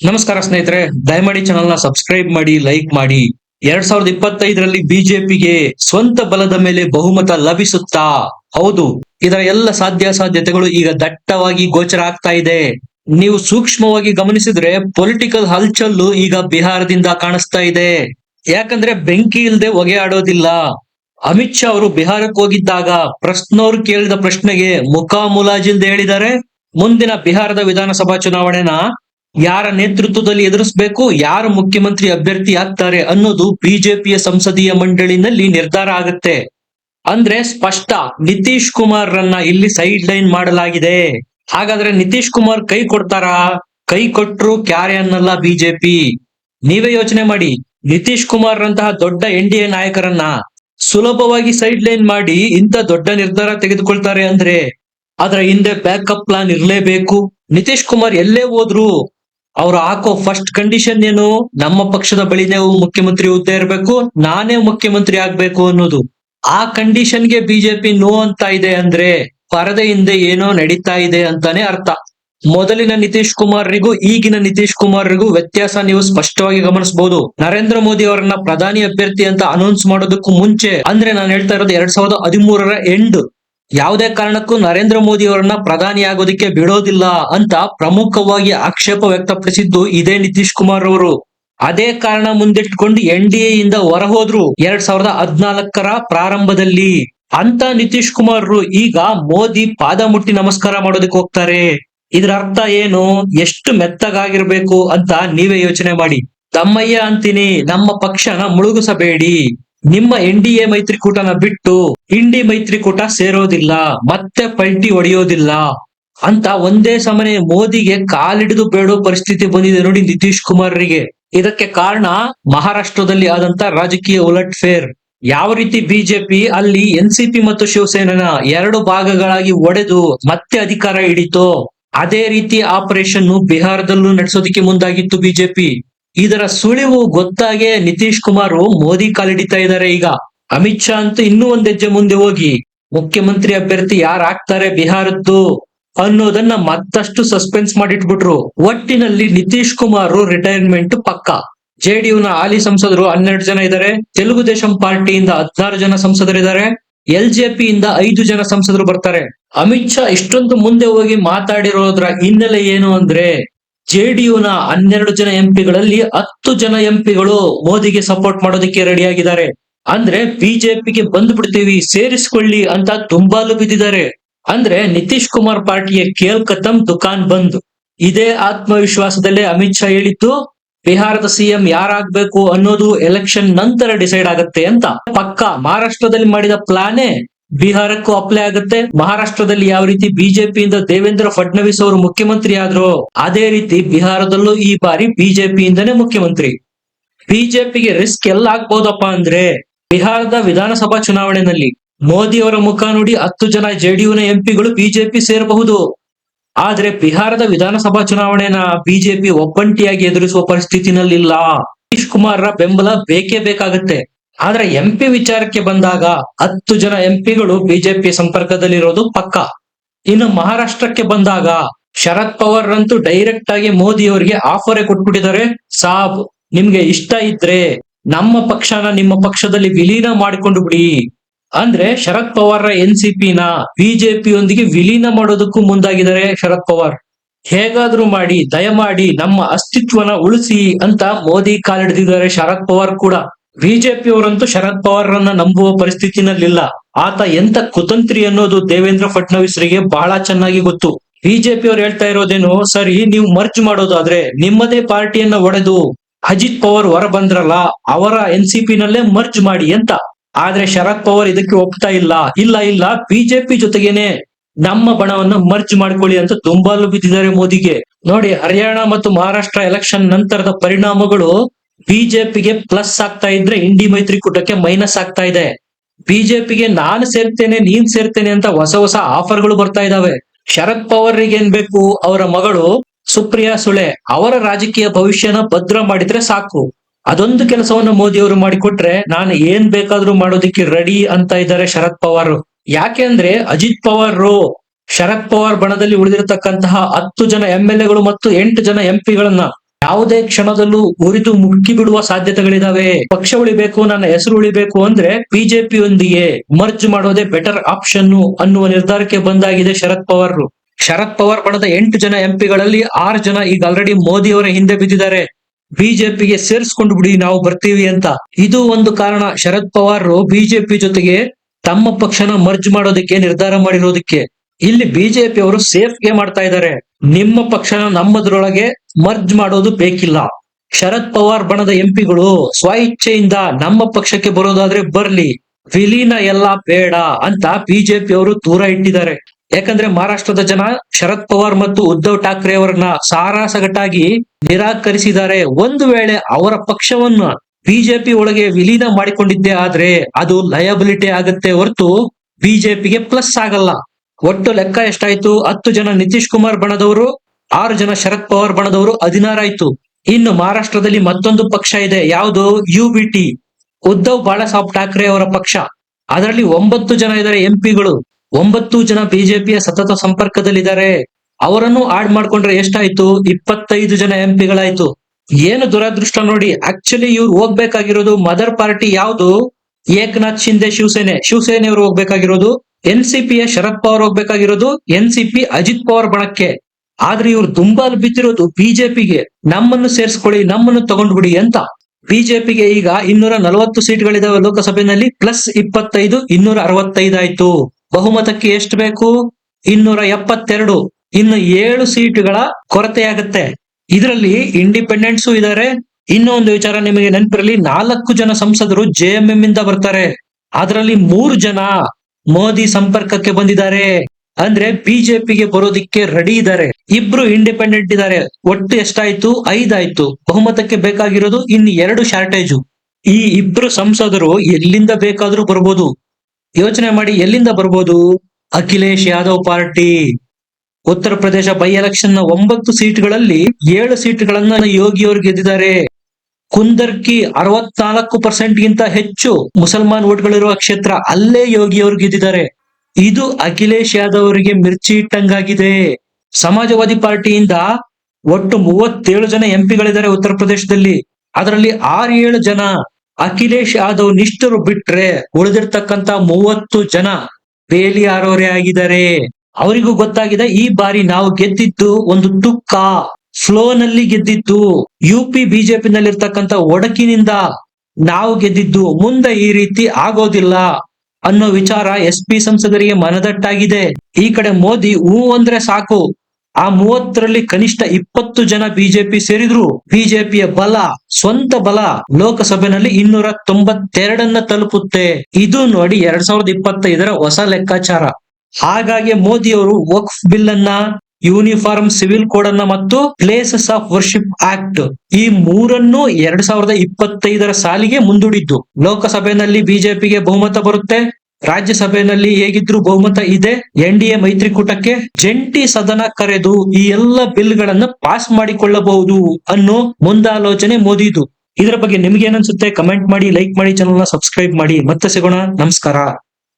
ನಮಸ್ಕಾರ ಸ್ನೇಹಿತರೆ, ದಯಮಾಡಿ ಚಾನಲ್ನ ಸಬ್ಸ್ಕ್ರೈಬ್ ಮಾಡಿ ಲೈಕ್ ಮಾಡಿ. ಎರಡ್ ಸಾವಿರದ ಇಪ್ಪತ್ತೈದರಲ್ಲಿ ಬಿಜೆಪಿಗೆ ಸ್ವಂತ ಬಲದ ಮೇಲೆ ಬಹುಮತ ಲಭಿಸುತ್ತಾ? ಹೌದು, ಇದರ ಎಲ್ಲ ಸಾಧ್ಯಾಸಾಧ್ಯತೆಗಳು ಈಗ ದಟ್ಟವಾಗಿ ಗೋಚರ ಆಗ್ತಾ ಇದೆ. ನೀವು ಸೂಕ್ಷ್ಮವಾಗಿ ಗಮನಿಸಿದ್ರೆ ಪೊಲಿಟಿಕಲ್ ಹಲ್ಚಲ್ಲು ಈಗ ಬಿಹಾರದಿಂದ ಕಾಣಿಸ್ತಾ ಇದೆ. ಯಾಕಂದ್ರೆ ಬೆಂಕಿ ಇಲ್ಲದೆ ಹೊಗೆ ಆಡೋದಿಲ್ಲ ಅಮಿತ್ ಶಾ ಅವರು ಬಿಹಾರಕ್ಕೆ ಹೋಗಿದ್ದಾಗ ಪ್ರಶ್ನವ್ರು ಕೇಳಿದ ಪ್ರಶ್ನೆಗೆ ಮುಖಾಮುಲಾಜಿಲ್ದೆ ಹೇಳಿದ್ದಾರೆ. ಮುಂದಿನ ಬಿಹಾರದ ವಿಧಾನಸಭಾ ಚುನಾವಣೆನ ಯಾರ ನೇತೃತ್ವದಲ್ಲಿ ಎದುರಿಸಬೇಕು, ಯಾರು ಮುಖ್ಯಮಂತ್ರಿ ಅಭ್ಯರ್ಥಿ ಆಗ್ತಾರೆ ಅನ್ನೋದು ಬಿಜೆಪಿಯ ಸಂಸದೀಯ ಮಂಡಳಿನಲ್ಲಿ ನಿರ್ಧಾರ ಆಗುತ್ತೆ. ಅಂದ್ರೆ ಸ್ಪಷ್ಟ, ನಿತೀಶ್ ಕುಮಾರ್ ರನ್ನ ಇಲ್ಲಿ ಸೈಡ್ ಲೈನ್ ಮಾಡಲಾಗಿದೆ. ಹಾಗಾದ್ರೆ ನಿತೀಶ್ ಕುಮಾರ್ ಕೈ ಕೊಡ್ತಾರಾ? ಕೈ ಕೊಟ್ರು ಕ್ಯಾರೆ ಅನ್ನಲ್ಲ ಬಿಜೆಪಿ. ನೀವೇ ಯೋಚನೆ ಮಾಡಿ, ನಿತೀಶ್ ಕುಮಾರ್ ರಂತಹ ದೊಡ್ಡ ಎನ್ ಡಿ ನಾಯಕರನ್ನ ಸುಲಭವಾಗಿ ಸೈಡ್ ಲೈನ್ ಮಾಡಿ ಇಂಥ ದೊಡ್ಡ ನಿರ್ಧಾರ ತೆಗೆದುಕೊಳ್ತಾರೆ ಅಂದ್ರೆ ಅದರ ಹಿಂದೆ ಬ್ಯಾಕಪ್ ಪ್ಲಾನ್ ಇರಲೇಬೇಕು. ನಿತೀಶ್ ಕುಮಾರ್ ಎಲ್ಲೇ ಹೋದ್ರು ಅವ್ರು ಹಾಕೋ ಫಸ್ಟ್ ಕಂಡೀಷನ್ ಏನು? ನಮ್ಮ ಪಕ್ಷದ ಬಳಿನೇ ಮುಖ್ಯಮಂತ್ರಿ ಹುದ್ದೆ ಇರಬೇಕು, ನಾನೇ ಮುಖ್ಯಮಂತ್ರಿ ಆಗ್ಬೇಕು ಅನ್ನೋದು. ಆ ಕಂಡೀಷನ್ಗೆ ಬಿಜೆಪಿ ನೋ ಅಂತ ಇದೆ ಅಂದ್ರೆ ಪರದೆ ಹಿಂದೆ ಏನೋ ನಡೀತಾ ಇದೆ ಅಂತಾನೆ ಅರ್ಥ. ಮೊದಲಿನ ನಿತೀಶ್ ಕುಮಾರ್ರಿಗೂ, ಈಗಿನ ನಿತೀಶ್ ಕುಮಾರ್ರಿಗೂ ವ್ಯತ್ಯಾಸ ನೀವು ಸ್ಪಷ್ಟವಾಗಿ ಗಮನಿಸಬಹುದು ನರೇಂದ್ರ ಮೋದಿ ಅವರನ್ನ ಪ್ರಧಾನಿ ಅಭ್ಯರ್ಥಿ ಅಂತ ಅನೌನ್ಸ್ ಮಾಡೋದಕ್ಕೂ ಮುಂಚೆ, ಅಂದ್ರೆ ನಾನು ಹೇಳ್ತಾ ಇರೋದು ಎರಡ್ ಸಾವಿರದ ಹದಿಮೂರರ ಎಂಡ್ ಯಾವುದೇ ಕಾರಣಕ್ಕೂ ನರೇಂದ್ರ ಮೋದಿ ಅವರನ್ನ ಪ್ರಧಾನಿ ಆಗೋದಕ್ಕೆ ಬಿಡೋದಿಲ್ಲ ಅಂತ ಪ್ರಮುಖವಾಗಿ ಆಕ್ಷೇಪ ವ್ಯಕ್ತಪಡಿಸಿದ್ದು ಇದೇ ನಿತೀಶ್ ಕುಮಾರ್ ಅವರು ಅದೇ ಕಾರಣ ಮುಂದಿಟ್ಕೊಂಡು ಎನ್ ಡಿ ಎ ಇಂದ ಹೊರ ಹೋದ್ರು ಎರಡ್ ಸಾವಿರದ ಹದ್ನಾಲ್ಕರ ಪ್ರಾರಂಭದಲ್ಲಿ. ಅಂತ ನಿತೀಶ್ ಕುಮಾರ್ ಈಗ ಮೋದಿ ಪಾದ ಮುಟ್ಟಿ ನಮಸ್ಕಾರ ಮಾಡೋದಕ್ಕೆ ಹೋಗ್ತಾರೆ. ಇದ್ರ ಅರ್ಥ ಏನು? ಎಷ್ಟು ಮೆತ್ತಗಾಗಿರ್ಬೇಕು ಅಂತ ನೀವೇ ಯೋಚನೆ ಮಾಡಿ. ತಮ್ಮಯ್ಯ ಅಂತೀನಿ, ನಮ್ಮ ಪಕ್ಷನ ಮುಳುಗಿಸಬೇಡಿ. ನಿಮ್ಮ ಎನ್ ಡಿ ಎ ಮೈತ್ರಿಕೂಟನ ಬಿಟ್ಟು ಇಂಡಿ ಮೈತ್ರಿಕೂಟ ಸೇರೋದಿಲ್ಲ, ಮತ್ತೆ ಪಲ್ಟಿ ಹೊಡೆಯೋದಿಲ್ಲ ಅಂತ ಒಂದೇ ಸಮನೆ ಮೋದಿಗೆ ಕಾಲಿಡಿದು ಬೇಡೋ ಪರಿಸ್ಥಿತಿ ಬಂದಿದೆ ನೋಡಿ ನಿತೀಶ್ ಕುಮಾರ್ರಿಗೆ. ಇದಕ್ಕೆ ಕಾರಣ ಮಹಾರಾಷ್ಟ್ರದಲ್ಲಿ ಆದಂತ ರಾಜಕೀಯ ಉಲಟ್ ಫೇರ್ ಯಾವ ರೀತಿ ಬಿಜೆಪಿ ಅಲ್ಲಿ ಎನ್ ಸಿ ಪಿ ಮತ್ತು ಶಿವಸೇನನ ಎರಡು ಭಾಗಗಳಾಗಿ ಒಡೆದು ಮತ್ತೆ ಅಧಿಕಾರ ಹಿಡಿತೋ, ಅದೇ ರೀತಿ ಆಪರೇಷನ್ ಬಿಹಾರದಲ್ಲೂ ನಡೆಸೋದಕ್ಕೆ ಮುಂದಾಗಿತ್ತು ಬಿಜೆಪಿ. ಇದರ ಸುಳಿವು ಗೊತ್ತಾಗೆ ನಿತೀಶ್ ಕುಮಾರ್ ಮೋದಿ ಕಾಲಿಡಿತಾ ಇದ್ದಾರೆ ಈಗ. ಅಮಿತ್ ಶಾ ಅಂತೂ ಇನ್ನೂ ಒಂದ್ ಹೆಜ್ಜೆ ಮುಂದೆ ಹೋಗಿ. ಮುಖ್ಯಮಂತ್ರಿ ಅಭ್ಯರ್ಥಿ ಯಾರಾಗ್ತಾರೆ ಬಿಹಾರದ್ದು ಅನ್ನೋದನ್ನ ಮತ್ತಷ್ಟು ಸಸ್ಪೆನ್ಸ್ ಮಾಡಿಟ್ಬಿಟ್ರು. ಒಟ್ಟಿನಲ್ಲಿ ನಿತೀಶ್ ಕುಮಾರ್ ರಿಟೈರ್ಮೆಂಟ್ ಪಕ್ಕ. ನ ಹಾಲಿ ಸಂಸದರು ಹನ್ನೆರಡು ಜನ ಇದ್ದಾರೆ. ತೆಲುಗು ದೇಶಂ ಪಾರ್ಟಿಯಿಂದ ಹದಿನಾರು ಜನ ಸಂಸದರಿದ್ದಾರೆ ಎಲ್ ಜೆ ಪಿ ಇಂದ ಐದು ಜನ ಸಂಸದರು ಬರ್ತಾರೆ. ಅಮಿತ್ ಶಾ ಇಷ್ಟೊಂದು ಮುಂದೆ ಹೋಗಿ ಮಾತಾಡಿರೋದ್ರ ಹಿನ್ನೆಲೆ ಏನು ಅಂದ್ರೆ ಜೆಡಿಯುನ ಹನ್ನೆರಡು ಜನ ಎಂಪಿಗಳಲ್ಲಿ ಹತ್ತು ಜನ ಎಂಪಿಗಳು ಮೋದಿಗೆ ಸಪೋರ್ಟ್ ಮಾಡೋದಕ್ಕೆ ರೆಡಿ ಆಗಿದ್ದಾರೆ. ಅಂದ್ರೆ ಬಿಜೆಪಿಗೆ ಬಂದು ಬಿಡ್ತೀವಿ, ಸೇರಿಸ್ಕೊಳ್ಳಿ ಅಂತ ತುಂಬಾಲು ಬಿದ್ದಿದ್ದಾರೆ. ಅಂದ್ರೆ ನಿತೀಶ್ ಕುಮಾರ್ ಪಾರ್ಟಿಯ ಕೇಲ್ ದುಖಾನ್ ದುಕಾನ್ ಬಂದ್. ಇದೇ ಆತ್ಮವಿಶ್ವಾಸದಲ್ಲೇ ಅಮಿತ್ ಶಾ ಹೇಳಿದ್ದು, ಬಿಹಾರದ ಸಿಎಂ ಯಾರಾಗ್ಬೇಕು ಅನ್ನೋದು ಎಲೆಕ್ಷನ್ ನಂತರ ಡಿಸೈಡ್ ಆಗುತ್ತೆ ಅಂತ. ಪಕ್ಕ, ಮಹಾರಾಷ್ಟ್ರದಲ್ಲಿ ಮಾಡಿದ ಪ್ಲಾನೇ ಬಿಹಾರಕ್ಕೂ ಅಪ್ಲೈ ಆಗುತ್ತೆ. ಮಹಾರಾಷ್ಟ್ರದಲ್ಲಿ ಯಾವ ರೀತಿ ಬಿಜೆಪಿಯಿಂದ ದೇವೇಂದ್ರ ಫಡ್ನವೀಸ್ ಅವರು ಮುಖ್ಯಮಂತ್ರಿ ಆದ್ರು, ಅದೇ ರೀತಿ ಬಿಹಾರದಲ್ಲೂ ಈ ಬಾರಿ ಬಿಜೆಪಿಯಿಂದನೇ ಮುಖ್ಯಮಂತ್ರಿ. ಬಿಜೆಪಿಗೆ ರಿಸ್ಕ್ ಎಲ್ಲ ಆಗ್ಬೋದಪ್ಪ ಅಂದ್ರೆ ಬಿಹಾರದ ವಿಧಾನಸಭಾ ಚುನಾವಣೆಯಲ್ಲಿ ಮೋದಿ ಅವರ ಮುಖ ನೋಡಿ ಹತ್ತು ಜನ ಜೆಡಿಯುನ ಎಂಪಿಗಳು ಬಿಜೆಪಿ ಸೇರಬಹುದು. ಆದ್ರೆ ಬಿಹಾರದ ವಿಧಾನಸಭಾ ಚುನಾವಣೆನ ಬಿಜೆಪಿ ಒಬ್ಬಂಟಿಯಾಗಿ ಎದುರಿಸುವ ಪರಿಸ್ಥಿತಿನಲ್ಲಿಲ್ಲ. ನಿತೀಶ್ ಕುಮಾರ್ ಬೆಂಬಲ ಬೇಕೇ ಬೇಕಾಗುತ್ತೆ. ಆದ್ರೆ ಎಂಪಿ ವಿಚಾರಕ್ಕೆ ಬಂದಾಗ ಹತ್ತು ಜನ ಎಂಪಿಗಳು ಬಿಜೆಪಿ ಸಂಪರ್ಕದಲ್ಲಿರೋದು ಪಕ್ಕ. ಇನ್ನು ಮಹಾರಾಷ್ಟ್ರಕ್ಕೆ ಬಂದಾಗ ಶರದ್ ಪವಾರ್ ಅಂತೂ ಡೈರೆಕ್ಟ್ ಆಗಿ ಮೋದಿ ಅವರಿಗೆ ಆಫರೇ ಕೊಟ್ಬಿಟ್ಟಿದ್ದಾರೆ. ಸಾಬ್, ನಿಮ್ಗೆ ಇಷ್ಟ ಇದ್ರೆ ನಮ್ಮ ಪಕ್ಷನ ನಿಮ್ಮ ಪಕ್ಷದಲ್ಲಿ ವಿಲೀನ ಮಾಡಿಕೊಂಡು ಬಿಡಿ. ಅಂದ್ರೆ ಶರದ್ ಪವಾರ್ ಎನ್ ಸಿ ಪಿನ ಬಿಜೆಪಿಯೊಂದಿಗೆ ವಿಲೀನ ಮಾಡೋದಕ್ಕೂ ಮುಂದಾಗಿದ್ದಾರೆ ಶರದ್ ಪವಾರ್. ಹೇಗಾದ್ರೂ ಮಾಡಿ, ದಯಮಾಡಿ ನಮ್ಮ ಅಸ್ತಿತ್ವನ ಉಳಿಸಿ ಅಂತ ಮೋದಿ ಕಾಲಿಡಿದಿದ್ದಾರೆ ಶರದ್ ಪವಾರ್ ಕೂಡ. ಬಿಜೆಪಿ ಅವರಂತೂ ಶರದ್ ಪವಾರ್ರನ್ನ ನಂಬುವ ಪರಿಸ್ಥಿತಿನಲ್ಲಿಲ್ಲ. ಆತ ಎಂತ ಕುತಂತ್ರಿ ಅನ್ನೋದು ದೇವೇಂದ್ರ ಫಡ್ನವೀಸ್ರಿಗೆ ಬಹಳ ಚೆನ್ನಾಗಿ ಗೊತ್ತು. ಬಿಜೆಪಿ ಅವ್ರು ಹೇಳ್ತಾ ಇರೋದೇನು, ಸರಿ, ನೀವು ಮರ್ಜ್ ಮಾಡೋದಾದ್ರೆ ನಿಮ್ಮದೇ ಪಾರ್ಟಿಯನ್ನ ಒಡೆದು ಅಜಿತ್ ಪವಾರ್ ಹೊರ ಬಂದ್ರಲ್ಲ, ಅವರ ಎನ್ ಸಿ ಪಿ ನಲ್ಲೇ ಮರ್ಜ್ ಮಾಡಿ ಅಂತ. ಆದ್ರೆ ಶರದ್ ಪವಾರ್ ಇದಕ್ಕೆ ಒಪ್ತಾ ಇಲ್ಲ. ಇಲ್ಲ ಇಲ್ಲ, ಬಿಜೆಪಿ ಜೊತೆಗೇನೆ ನಮ್ಮ ಬಣವನ್ನ ಮರ್ಜ್ ಮಾಡ್ಕೊಳ್ಳಿ ಅಂತ ತುಂಬಾಲು ಬಿದ್ದಿದ್ದಾರೆ ಮೋದಿಗೆ. ನೋಡಿ, ಹರಿಯಾಣ ಮತ್ತು ಮಹಾರಾಷ್ಟ್ರ ಎಲೆಕ್ಷನ್ ನಂತರದ ಪರಿಣಾಮಗಳು ಬಿಜೆಪಿಗೆ ಪ್ಲಸ್ ಆಗ್ತಾ ಇದ್ರೆ ಇಂಡಿ ಮೈತ್ರಿಕೂಟಕ್ಕೆ ಮೈನಸ್ ಆಗ್ತಾ ಇದೆ. ಬಿಜೆಪಿಗೆ ನಾನು ಸೇರ್ತೇನೆ, ನೀನ್ ಸೇರ್ತೇನೆ ಅಂತ ಹೊಸ ಹೊಸ ಆಫರ್ಗಳು ಬರ್ತಾ ಇದಾವೆ. ಶರದ್ ಪವಾರ್ ಏನ್ ಬೇಕು? ಅವರ ಮಗಳು ಸುಪ್ರಿಯಾ ಸುಳೆ, ಅವರ ರಾಜಕೀಯ ಭವಿಷ್ಯನ ಭದ್ರ ಮಾಡಿದ್ರೆ ಸಾಕು. ಅದೊಂದು ಕೆಲಸವನ್ನ ಮೋದಿ ಅವರು ಮಾಡಿಕೊಟ್ರೆ ನಾನು ಏನ್ ಬೇಕಾದ್ರೂ ಮಾಡೋದಿಕ್ಕೆ ರೆಡಿ ಅಂತ ಇದ್ದಾರೆ ಶರದ್ ಪವಾರ್. ಯಾಕೆ ಅಂದ್ರೆ ಅಜಿತ್ ಪವಾರ್ ಶರದ್ ಪವಾರ್ ಬಣದಲ್ಲಿ ಉಳಿದಿರತಕ್ಕಂತಹ ಹತ್ತು ಜನ ಎಂ ಎಲ್ ಎಗಳು ಮತ್ತು ಎಂಟು ಜನ ಎಂಪಿಗಳನ್ನ ಯಾವುದೇ ಕ್ಷಣದಲ್ಲೂ ಉರಿದು ಮುಕ್ಕಿ ಬಿಡುವ ಸಾಧ್ಯತೆಗಳಿದಾವೆ. ಪಕ್ಷ ಉಳಿಬೇಕು ನನ್ನ ಹೆಸರು ಉಳಿಬೇಕು ಅಂದ್ರೆ ಬಿಜೆಪಿಯೊಂದಿಗೆ ಮರ್ಜ್ ಮಾಡೋದೇ ಬೆಟರ್ ಆಪ್ಷನ್ ಅನ್ನುವ ನಿರ್ಧಾರಕ್ಕೆ ಬಂದಾಗಿದೆ ಶರದ್ ಪವಾರ್. ಶರದ್ ಪವಾರ್ ಪಡೆದ ಎಂಟು ಜನ ಎಂಪಿಗಳಲ್ಲಿ ಆರು ಜನ ಈಗ ಆಲ್ರೆಡಿ ಮೋದಿ ಅವರ ಹಿಂದೆ ಬಿದ್ದಿದ್ದಾರೆ. ಬಿಜೆಪಿಗೆ ಸೇರಿಸ್ಕೊಂಡು ಬಿಡಿ, ನಾವು ಬರ್ತೀವಿ ಅಂತ. ಇದು ಒಂದು ಕಾರಣ. ಶರದ್ ಪವಾರ್ ಬಿಜೆಪಿ ಜೊತೆಗೆ ತಮ್ಮ ಪಕ್ಷನ ಮರ್ಜ್ ಮಾಡೋದಕ್ಕೆ ನಿರ್ಧಾರ ಮಾಡಿರೋದಕ್ಕೆ. ಇಲ್ಲಿ ಬಿಜೆಪಿ ಅವರು ಸೇಫ್ಗೆ ಮಾಡ್ತಾ ಇದ್ದಾರೆ. ನಿಮ್ಮ ಪಕ್ಷನ ನಮ್ಮದ್ರೊಳಗೆ ಮರ್ಜ್ ಮಾಡೋದು ಬೇಕಿಲ್ಲ. ಶರದ್ ಪವಾರ್ ಬಣದ ಎಂಪಿಗಳು ಸ್ವ ಇಚ್ಛೆಯಿಂದ ನಮ್ಮ ಪಕ್ಷಕ್ಕೆ ಬರೋದಾದ್ರೆ ಬರ್ಲಿ, ವಿಲೀನ ಎಲ್ಲ ಬೇಡ ಅಂತ ಬಿಜೆಪಿ ಅವರು ದೂರ ಇಟ್ಟಿದ್ದಾರೆ. ಯಾಕಂದ್ರೆ ಮಹಾರಾಷ್ಟ್ರದ ಜನ ಶರದ್ ಪವಾರ್ ಮತ್ತು ಉದ್ಧವ್ ಠಾಕ್ರೆ ಅವರನ್ನ ಸಾರಾಸಗಟಾಗಿ ನಿರಾಕರಿಸಿದ್ದಾರೆ. ಒಂದು ವೇಳೆ ಅವರ ಪಕ್ಷವನ್ನ ಬಿಜೆಪಿ ಒಳಗೆ ವಿಲೀನ ಮಾಡಿಕೊಂಡಿದ್ದೆ ಆದ್ರೆ ಅದು ಲಯಬಿಲಿಟಿ ಆಗತ್ತೆ ಹೊರತು ಬಿಜೆಪಿಗೆ ಪ್ಲಸ್ ಆಗಲ್ಲ. ಒಟ್ಟು ಲೆಕ್ಕ ಎಷ್ಟಾಯ್ತು? ಹತ್ತು ಜನ ನಿತೀಶ್ ಕುಮಾರ್ ಬಣದವರು, ಆರು ಜನ ಶರದ್ ಪವಾರ್ ಬಣದವರು ಹದಿನಾರಾಯ್ತು ಇನ್ನು ಮಹಾರಾಷ್ಟ್ರದಲ್ಲಿ ಮತ್ತೊಂದು ಪಕ್ಷ ಇದೆ. ಯಾವುದು? U B T. Uddhav Balasaheb Thackeray ಅವರ ಪಕ್ಷ. ಅದರಲ್ಲಿ ಒಂಬತ್ತು ಜನ ಇದ್ದಾರೆ ಎಂಪಿಗಳು ಒಂಬತ್ತು ಜನ ಬಿಜೆಪಿಯ ಸತತ ಸಂಪರ್ಕದಲ್ಲಿದ್ದಾರೆ. ಅವರನ್ನು ಆಡ್ ಮಾಡ್ಕೊಂಡ್ರೆ ಎಷ್ಟಾಯ್ತು? ಇಪ್ಪತ್ತೈದು ಜನ ಎಂಪಿಗಳಾಯ್ತು ಏನು ದುರದೃಷ್ಟ ನೋಡಿ ಆಕ್ಚುಲಿ ಇವ್ರು ಹೋಗ್ಬೇಕಾಗಿರೋದು ಮದರ್ ಪಾರ್ಟಿ ಯಾವುದು? ಏಕನಾಥ್ ಶಿಂದೆ ಶಿವಸೇನೆ. ಶಿವಸೇನೆಯವರು ಹೋಗ್ಬೇಕಾಗಿರೋದು. ಎನ್ ಸಿ ಪಿಯ Sharad Pawar ಹೋಗ್ಬೇಕಾಗಿರೋದು N C P Ajit Pawar ಬಣಕ್ಕೆ. ಆದ್ರೆ ಇವ್ರು ದುಂಬಾಲ್ ಬಿದ್ದಿರೋದು ಬಿಜೆಪಿಗೆ. ನಮ್ಮನ್ನು ಸೇರಿಸ್ಕೊಳ್ಳಿ, ನಮ್ಮನ್ನು ತಗೊಂಡ್ಬಿಡಿ ಅಂತ. ಬಿಜೆಪಿಗೆ ಈಗ ಇನ್ನೂರ ನಲವತ್ತು ಸೀಟ್ಗಳಿದಾವೆ ಲೋಕಸಭೆಯಲ್ಲಿ ಪ್ಲಸ್ ಇಪ್ಪತ್ತೈದು, ಇನ್ನೂರ ಅರವತ್ತೈದು ಆಯ್ತು. ಬಹುಮತಕ್ಕೆ ಎಷ್ಟು ಬೇಕು? ಇನ್ನೂರ ಎಪ್ಪತ್ತೆರಡು. ಇನ್ನು ಏಳು ಸೀಟ್ಗಳ ಕೊರತೆಯಾಗತ್ತೆ. ಇದರಲ್ಲಿ ಇಂಡಿಪೆಂಡೆಂಟ್ಸು ಇದ್ದಾರೆ ಇನ್ನೊಂದು ವಿಚಾರ ನಿಮಗೆ ನೆನಪಿರಲಿ, ನಾಲ್ಕು ಜನ ಸಂಸದರು ಜೆ ಎಂ ಎಂ ಇಂದ ಬರ್ತಾರೆ. ಅದರಲ್ಲಿ ಮೂರು ಜನ ಮೋದಿ ಸಂಪರ್ಕಕ್ಕೆ ಬಂದಿದ್ದಾರೆ. ಅಂದ್ರೆ ಬಿಜೆಪಿಗೆ ಬರೋದಿಕ್ಕೆ ರೆಡಿ ಇದ್ದಾರೆ. ಇಬ್ರು ಇಂಡಿಪೆಂಡೆಂಟ್ ಇದ್ದಾರೆ. ಒಟ್ಟು ಎಷ್ಟಾಯ್ತು? ಐದಾಯ್ತು. ಬಹುಮತಕ್ಕೆ ಬೇಕಾಗಿರೋದು ಇನ್ನು ಎರಡು ಶಾರ್ಟೇಜು ಈ ಇಬ್ರು ಸಂಸದರು ಎಲ್ಲಿಂದ ಬೇಕಾದ್ರೂ ಬರ್ಬೋದು. ಯೋಚನೆ ಮಾಡಿ ಎಲ್ಲಿಂದ ಬರ್ಬೋದು? ಅಖಿಲೇಶ್ ಯಾದವ್ ಪಾರ್ಟಿ. ಉತ್ತರ ಪ್ರದೇಶ ಬೈ ಎಲೆಕ್ಷನ್ನ ಒಂಬತ್ತು ಸೀಟ್ಗಳಲ್ಲಿ ಏಳು ಸೀಟ್ಗಳನ್ನ ಯೋಗಿ ಅವರು ಗೆದ್ದಿದ್ದಾರೆ. ಕುಂದರ್ಕಿ ಅರವತ್ನಾಲ್ಕು ಪರ್ಸೆಂಟ್ ಗಿಂತ ಹೆಚ್ಚು ಮುಸಲ್ಮಾನ್ ಓಟ್ಗಳಿರುವ ಕ್ಷೇತ್ರ ಅಲ್ಲೇ ಯೋಗಿ ಅವರು ಗೆದ್ದಿದ್ದಾರೆ. ಇದು ಅಖಿಲೇಶ್ ಯಾದವ್ ಅವರಿಗೆ ಮಿರ್ಚಿ ಇಟ್ಟಂಗಾಗಿದೆ. ಸಮಾಜವಾದಿ ಪಾರ್ಟಿಯಿಂದ ಒಟ್ಟು ಮೂವತ್ತೇಳು ಜನ ಎಂಪಿಗಳಿದ್ದಾರೆ ಉತ್ತರ ಪ್ರದೇಶದಲ್ಲಿ. ಅದರಲ್ಲಿ ಆರು ಏಳು ಜನ ಅಖಿಲೇಶ್ ಯಾದವ್ ನಿಷ್ಠರು ಬಿಟ್ರೆ ಉಳಿದಿರ್ತಕ್ಕಂತ ಮೂವತ್ತು ಜನ ಬೇಲಿ ಆರೋರೆ ಆಗಿದ್ದಾರೆ. ಅವರಿಗೂ ಗೊತ್ತಾಗಿದೆ, ಈ ಬಾರಿ ನಾವು ಗೆದ್ದಿದ್ದು ಒಂದು ತುಕ್ಕ. ಫ್ಲೋ ನಲ್ಲಿ ಗೆದ್ದಿದ್ದು ಯು ಪಿ ಬಿಜೆಪಿ ನಲ್ಲಿರ್ತಕ್ಕಂಥ ಒಡಕಿನಿಂದ ನಾವು ಗೆದ್ದಿದ್ದು ಮುಂದೆ ಈ ರೀತಿ ಆಗೋದಿಲ್ಲ ಅನ್ನೋ ವಿಚಾರ ಎಸ್ ಪಿ ಸಂಸದರಿಗೆ ಮನದಟ್ಟಾಗಿದೆ. ಈ ಕಡೆ ಮೋದಿ ಹೂ ಅಂದ್ರೆ ಸಾಕು. ಆ ಮೂವತ್ತರಲ್ಲಿ ಕನಿಷ್ಠ ಇಪ್ಪತ್ತು ಜನ ಬಿಜೆಪಿ ಸೇರಿದ್ರು. ಬಿಜೆಪಿಯ ಬಲ, ಸ್ವಂತ ಬಲ ಲೋಕಸಭೆನಲ್ಲಿ ಇನ್ನೂರ ತೊಂಬತ್ತೆರಡನ್ನ ತಲುಪುತ್ತೆ. ಇದು ನೋಡಿ ಎರಡ್ ಸಾವಿರದ ಇಪ್ಪತ್ತೈದರ ಹೊಸ ಲೆಕ್ಕಾಚಾರ. ಹಾಗಾಗಿ ಮೋದಿಯವರು ವಕ್ಫ್ ಬಿಲ್ ಅನ್ನ ಯೂನಿಫಾರ್ಮ್ ಸಿವಿಲ್ ಕೋಡ್ ಅನ್ನ ಮತ್ತು ಪ್ಲೇಸಸ್ ಆಫ್ ವರ್ಷಿಪ್ ಆಕ್ಟ್ ಈ ಮೂರನ್ನು ಎರಡ್ ಸಾವಿರದ ಇಪ್ಪತ್ತೈದರ ಸಾಲಿಗೆ ಮುಂದೂಡಿದ್ದು. ಲೋಕಸಭೆಯಲ್ಲಿ ಬಿಜೆಪಿಗೆ ಬಹುಮತ ಬರುತ್ತೆ. ರಾಜ್ಯಸಭೆಯಲ್ಲಿ ಹೇಗಿದ್ರು ಬಹುಮತ ಇದೆ. ಎನ್ ಡಿ ಎ ಮೈತ್ರಿಕೂಟಕ್ಕೆ ಜಂಟಿ ಸದನ ಕರೆದು ಈ ಎಲ್ಲ ಬಿಲ್ಗಳನ್ನ ಪಾಸ್ ಮಾಡಿಕೊಳ್ಳಬಹುದು ಅನ್ನೋ ಮುಂದಾಲೋಚನೆ ಮೋದಿದು. ಇದರ ಬಗ್ಗೆ ನಿಮ್ಗೆ ಏನನ್ಸುತ್ತೆ ಕಮೆಂಟ್ ಮಾಡಿ, ಲೈಕ್ ಮಾಡಿ ಚಾನಲ್ನ ಸಬ್ಸ್ಕ್ರೈಬ್ ಮಾಡಿ. ಮತ್ತೆ ಸಿಗೋಣ. ನಮಸ್ಕಾರ.